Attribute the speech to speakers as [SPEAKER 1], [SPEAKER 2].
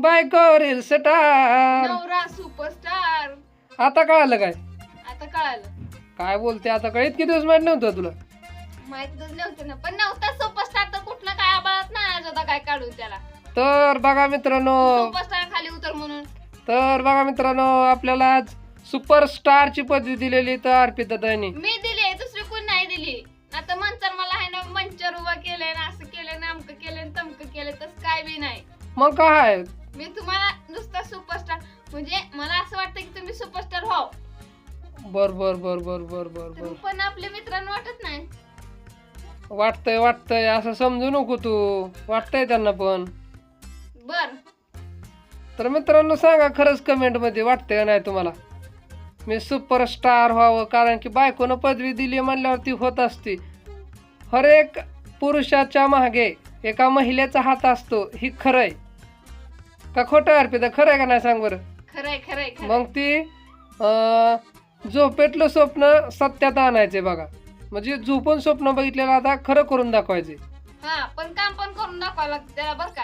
[SPEAKER 1] बायको reel star.
[SPEAKER 2] नवरा superstar
[SPEAKER 1] आता कळालं काय?
[SPEAKER 2] आता कळालं.
[SPEAKER 1] काय बोलते आता? काय इतके दिवस माहीत नव्हतं तुला?
[SPEAKER 2] माहितच नव्हतं ना. पण नव्हता सुपरस्टार तर कुठलं काय आबाळत आज काय काढू त्याला.
[SPEAKER 1] तर बघा मित्रांनो.
[SPEAKER 2] सुपरस्टार खाली उतर म्हणून.
[SPEAKER 1] तर बघा मित्रांनो आपल्याला आज सुपरस्टारची पदवी दिलेली तर अर्पिता ताईने.
[SPEAKER 2] मी दिली दुसरी कोण नाही दिली. आता मंचर मला आहे ना मंचर उभा केलंय ना असं केलंय ना अमकं केलंय तमकं केलंय तसं काय बी नाही.
[SPEAKER 1] मग काय?
[SPEAKER 2] मी तुम्हाला नुसता सुपरस्टार म्हणजे मला असं वाटतं की तुम्ही सुपरस्टार व्हाव.
[SPEAKER 1] बर बर बर बर बर बर बर.
[SPEAKER 2] तुम्ही पण आपले मित्रांना वाटत नाही.
[SPEAKER 1] वाटतंय वाटतंय असं समजू नको तू. वाटतंय त्यांना पण.
[SPEAKER 2] बर.
[SPEAKER 1] तर मित्रांनो सांगा खरंच कमेंटमध्ये वाटतंय का नाही तुम्हाला? मी सुपरस्टार व्हावं कारण की बायकोनं पदवी दिली म्हणल्यावरती होत असते. हर एक पुरुषाच्या मागे एका महिलेचा हात असतो ही खरंय. का खोटं आहे अर्पिता? खरंय का नाही सांग बरं?
[SPEAKER 2] खरंय खरंय खरंय.
[SPEAKER 1] मग ती अं, झोपेतलं स्वप्न सत्यात आणायचे बघा. म्हणजे झोपून स्वप्न बघितलेलं आता खरं करून दाखवायचे.
[SPEAKER 2] हा पण काम पण करून दाखवावं लागतं त्याला बर का?